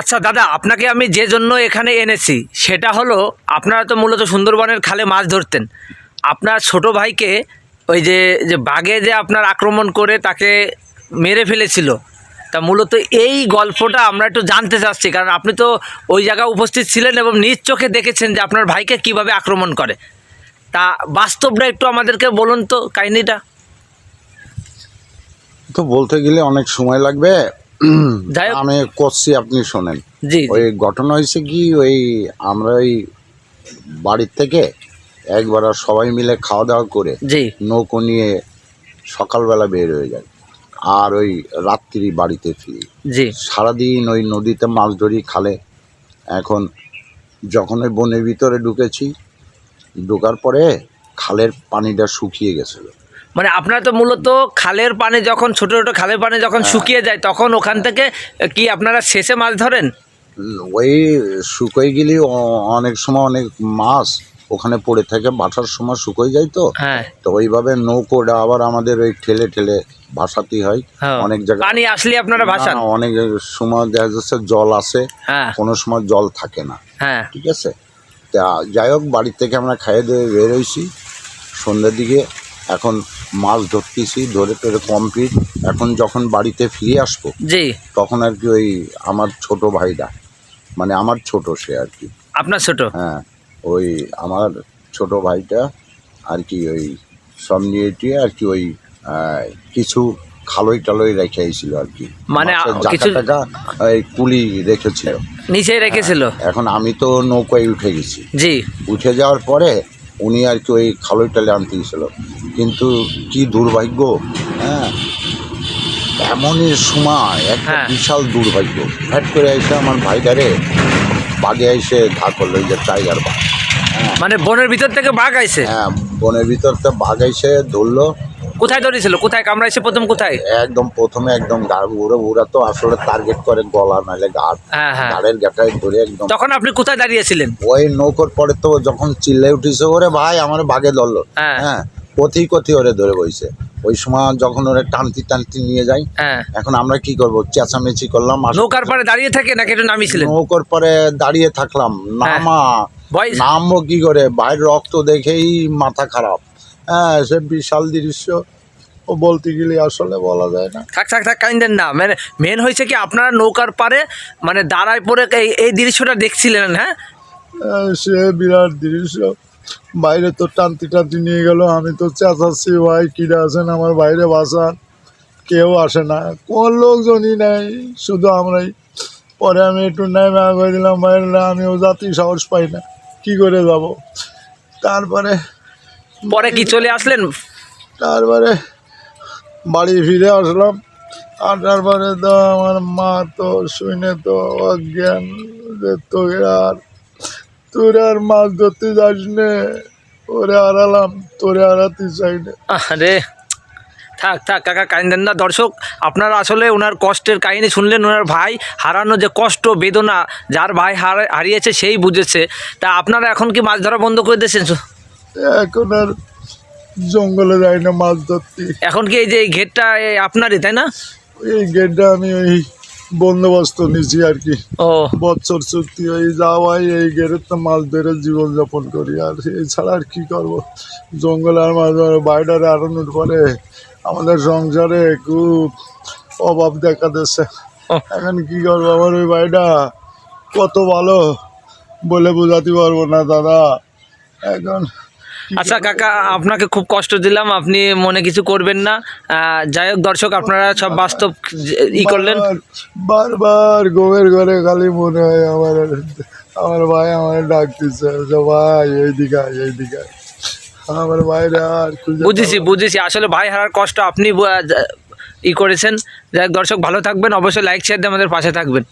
আচ্ছা দাদা, আপনাকে আমি যে জন্য এখানে এনেছি, সেটা হলো, আপনারা তো মূলত সুন্দরবনের খালে মাছ ধরতেন। আপনার ছোট ভাইকে ওই যে যে বাঘে যে আপনার আক্রমণ করে তাকে মেরে ফেলেছিল, তা মূলত এই গল্পটা আমরা একটু জানতে চাচ্ছি, কারণ আপনি তো ওই জায়গায় উপস্থিত ছিলেন এবং নিজ চোখে দেখেছেন যে আপনার ভাইকে কীভাবে আক্রমণ করে। তা বাস্তবটা একটু আমাদেরকে বলুন তো, কাহিনিটা। তো বলতে গেলে অনেক সময় লাগবে। যাই হোক। আমি করছি আপনি শোনেন। জি ওই ঘটনা হয়েছে কি ওই আমরা ওই বাড়ির থেকে একবার সবাই মিলে খাওয়া দাওয়া করে জি। নৌকো নিয়ে সকালবেলা বের হয়ে যায় আর ওই রাত্রি বাড়িতে ফিরি। জি। সারাদিন ওই নদীতে মাছ ধরি খালে। এখন যখন ওই বনের ভিতরে ঢুকেছি ঢোকার পরে খালের পানিটা শুকিয়ে গেছিল। মানে আপনারা তো মূলত খালের পানি যখন ছোট ছোট খালের পানি যখন শুকিয়ে যায় তখন ওখান থেকে কি আপনারা শেষে মাছ ধরেন? ওই শুকোয় গেলে অনেক সময় অনেক মাছ ওখানে পড়ে থাকে বাসার সময় শুকোয় যায় তো। হ্যাঁ। তো ওইভাবে নৌকোটা আবার আমাদের ওই ঠেলে ঠেলে ভাসাতেই হয়। হ্যাঁ। অনেক জায়গায় পানি আসলে আপনারা ভাসান? অনেক সময় দেখা যাচ্ছে জল আসে হ্যাঁ। কোনো সময় জল থাকে না। হ্যাঁ। ঠিক আছে? তা যাই হোক বাড়ির থেকে আমরা খাইয়ে দিয়ে বেরোইছি সন্ধ্যের দিকে এখন মাছ ধরতেছি ধরে টরে কমপ্লিট এখন যখন বাড়িতে ফিরে আসব জি। তখন আর কি ওই আমার ছোট ভাইটা মানে আমার ছোট সে আর কি। আপনার ছোট? হ্যাঁ ওই আমার ছোট ভাইটা আর কি ওই সব নিয়ে টিয়ে আর কি ওই কিছু খালই টালই রেখে আইছিল আর কি। মানে কিছু- টাকা ওই কুলি রেখেছিল। নিচে রেখেছিল? এখন আমি তো নৌকায় উঠে গেছি। জি। উঠে যাওয়ার পরে উনি আর কি ওই খালই টালে আনতে গেছিল। কিন্তু কি দুর্ভাগ্য? হ্যাঁ? এমনই সময় একটা হ্যাঁ। বিশাল দুর্ভাগ্য। ফ্যাট করে এসে আমার ভাইটারে বাগে এসে ঘা করল যে টাইগার বাঘ। হ্যাঁ। মানে বনের ভিতর থেকে বাঘ আইছে? হ্যাঁ বনের ভিতর তো বাঘ এসে ধরলো। কোথায় ধরেছিল? কোথায় কামড়াইছে প্রথম কোথায়? একদম প্রথমে একদম উড়ে উড়া তো আসলে টার্গেট করে গলা নাহলে গাড় হ্যাঁ হ্যাঁ। গাড়ের গাটায় ধরে একদম। তখন আপনি কোথায় দাঁড়িয়েছিলেন? ওই নৌকোর পরে তো যখন চিল্লে উঠেছে ওরে ভাই আমার বাঘে ধরলো। হ্যাঁ। হ্যাঁ কথি কথি ওরে ধরে বইছে। ওই সময় যখন ওরে টানতি টানতি নিয়ে যাই হ্যাঁ। এখন আমরা কি করব? চেঁচামেচি করলাম নৌকার পাড়ে দাঁড়িয়ে থাকে নাকি একটু নামিয়েছিলেন? নৌকার পরে দাঁড়িয়ে থাকলাম। নামা ভয় নামবো কি করে? বাইর রক্ত দেখেই মাথা খারাপ। হ্যাঁ সে বিশাল দৃশ্য। ও বলতে গেলে আসলে বলা যায় না। থাক থাক থাক কাইন্দেন না। মানে মেন হয়েছে কি আপনারা নৌকার পারে মানে দাঁড়ায় পড়ে এই এই দৃশ্যটা দেখছিলেন হ্যাঁ সে বিরাট দৃশ্য। বাইরে তো টানতি টানতি নিয়ে গেল আমি তো চেঁচাচ্ছি ভাই কিরা আছেন আমার বাইরে বাসান কেউ আসে না। কোন লোকজনই নাই শুধু আমরাই। পরে আমি একটু নেমে আগে দিলাম বাইরে না, আমিও জাতি সাহস পাই না কি করে যাব? তারপরে পরে কি চলে আসলেন? তারপরে বাড়ি ফিরে আসলাম। আর তারপরে তো আমার মা তো শুনে তো অজ্ঞান যে তোকে আর তোর আর মাছ ধরতে যাস নে। ওরে হারালাম তোরে হারাতে চাই না। আরে থাক থাক কাকা কাইন্দেন না। দর্শক আপনারা আসলে ওনার কষ্টের কাহিনী শুনলেন ওনার ভাই হারানো যে কষ্ট বেদনা যার ভাই হারা- হারিয়েছে সেই বুঝেছে। তা আপনারা এখন কি মাছ ধরা বন্ধ করে দিয়েছেন? এখন আর জঙ্গলে যাই না মাছ ধরতে। এখন কি এই যে এই ঘেরটা এই আপনারই তাই না? এই গেটটা আমি ওই বন্দোবস্ত নিছি আর কি। বছর চুক্তি ওই যাওয়াই এই গেটের তো মাছ ধরে জীবনযাপন করি। আর এছাড়া আর কী করব? জঙ্গলে আর মাছ ধরে বাইরে আড়ানোর পরে আমাদের সংসারে খুব অভাব দেখা দিচ্ছে এখন কি করব? আমার ওই বাড়িটা কত ভালো বলে বোঝাতে পারব না দাদা। এখন আচ্ছা কাকা আপনাকে খুব কষ্ট দিলাম আপনি মনে কিছু করবেন না। যাই হোক দর্শক আপনারা সব বাস্তব ই করলেন। বারবার- গোবের ঘরে খালি মনে হয় আমার আমার ভাই আমার ডাকতেছে। যে ভাই এইদিকে এইদিকে। আমার ভাইরা আর বুঝেছি বুঝেছি। আসলে ভাই হারার কষ্ট আপনি ই করেছেন। যাই হোক দর্শক ভালো থাকবেন। অবশ্যই লাইক শেয়ার দিয়ে আমাদের পাশে থাকবেন।